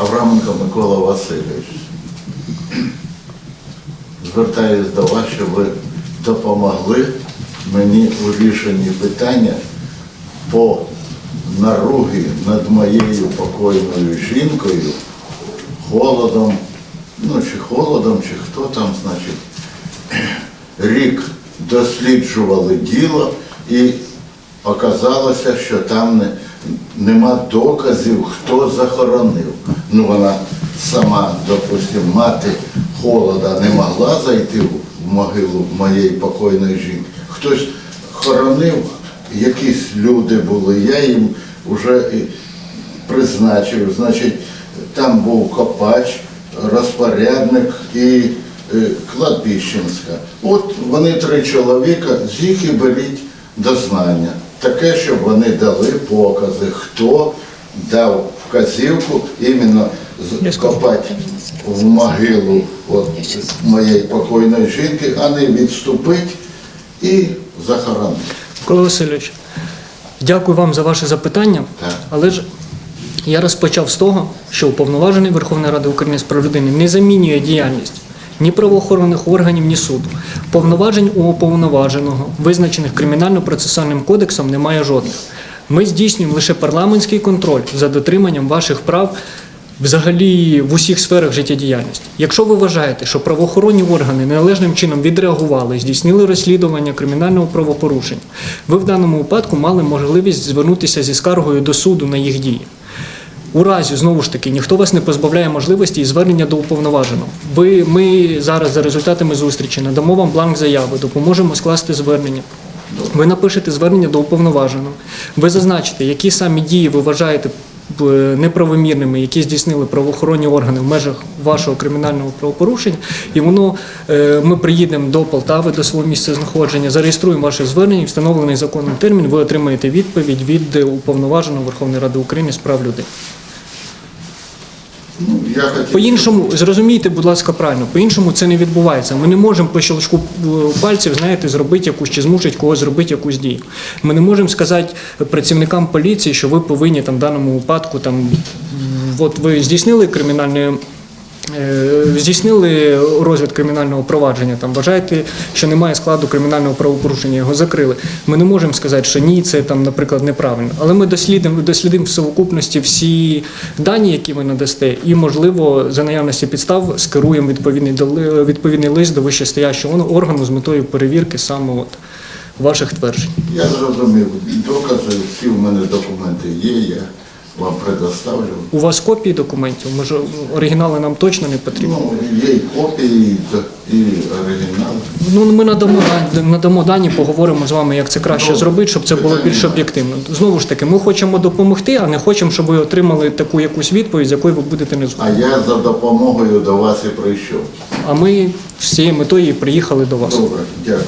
Авраменко Микола Васильович. Звертаюсь до вас, щоб ви допомогли мені у рішенні питання по наруги над моєю покойною жінкою холодом, ну чи холодом, чи хто там, значить, рік досліджували діло і оказалося, що там не, нема доказів, хто захоронив. Ну вона сама, допустим, мати холода не могла зайти в могилу моєї покойної жінки. Хтось хоронив, якісь люди були, я їм вже призначив, значить, там був копач, розпорядник і е, кладбищенська. От вони три чоловіка, з їх і беріть дознання. Таке, щоб вони дали покази, хто дав вказівку іменно копати в могилу от, моєї покойної жінки, а не відступити і захоронити. Микола Васильович, дякую вам за ваше запитання. Так. Але ж я розпочав з того, що уповноважений Верховної Ради України з прав людини не замінює діяльність ні правоохоронних органів, ні суду. Повноважень у уповноваженого, визначених кримінально-процесуальним кодексом, немає жодних. Ми здійснюємо лише парламентський контроль за дотриманням ваших прав взагалі в усіх сферах життєдіяльності. Якщо ви вважаєте, що правоохоронні органи неналежним чином відреагували, здійснили розслідування кримінального правопорушення, ви в даному випадку мали можливість звернутися зі скаргою до суду на їх дії. У разі знову ж таки ніхто вас не позбавляє можливості і звернення до уповноваженого. Ви ми зараз за результатами зустрічі надамо вам бланк заяви, допоможемо скласти звернення. Ви напишете звернення до уповноваженого. Ви зазначите, які самі дії ви вважаєте е, неправомірними, які здійснили правоохоронні органи в межах вашого кримінального правопорушення, і воно е, ми приїдемо до Полтави, до свого місця знаходження, зареєструємо ваше звернення, встановлений законом термін. Ви отримаєте відповідь від уповноваженого Верховної Ради України з прав людини. Я хотів, По-іншому, зрозумійте, будь ласка, правильно, по-іншому це не відбувається. Ми не можемо по щелчку е, пальців, знаєте, зробити якусь чи змусити когось зробити якусь дію. Ми не можемо сказати працівникам поліції, що ви повинні там в даному випадку там, от ви здійснили кримінальне. Е, Здійснили розгляд кримінального провадження, там вважаєте, що немає складу кримінального правопорушення, його закрили. Ми не можемо сказати, що ні, це там, наприклад, неправильно. Але ми дослідимо, дослідимо в совокупності всі дані, які ви надасте, і, можливо, за наявності підстав скеруємо відповідний, відповідний лист до вищестоящого органу з метою перевірки саме от ваших тверджень. Я зрозумів, докази, всі в мене документи є, я вам предоставлю. У вас копії документів? Може, оригінали нам точно не потрібні? Ну, є і копії, і оригінал. Ну, ми надамо, да- надамо дані, поговоримо з вами, як це краще Добре. зробити, щоб це було більш об'єктивно. Знову ж таки, ми хочемо допомогти, а не хочемо, щоб ви отримали таку якусь відповідь, з якою ви будете не згодні. А я за допомогою до вас і прийшов. А ми з цією метою і приїхали до вас. Добре, дякую.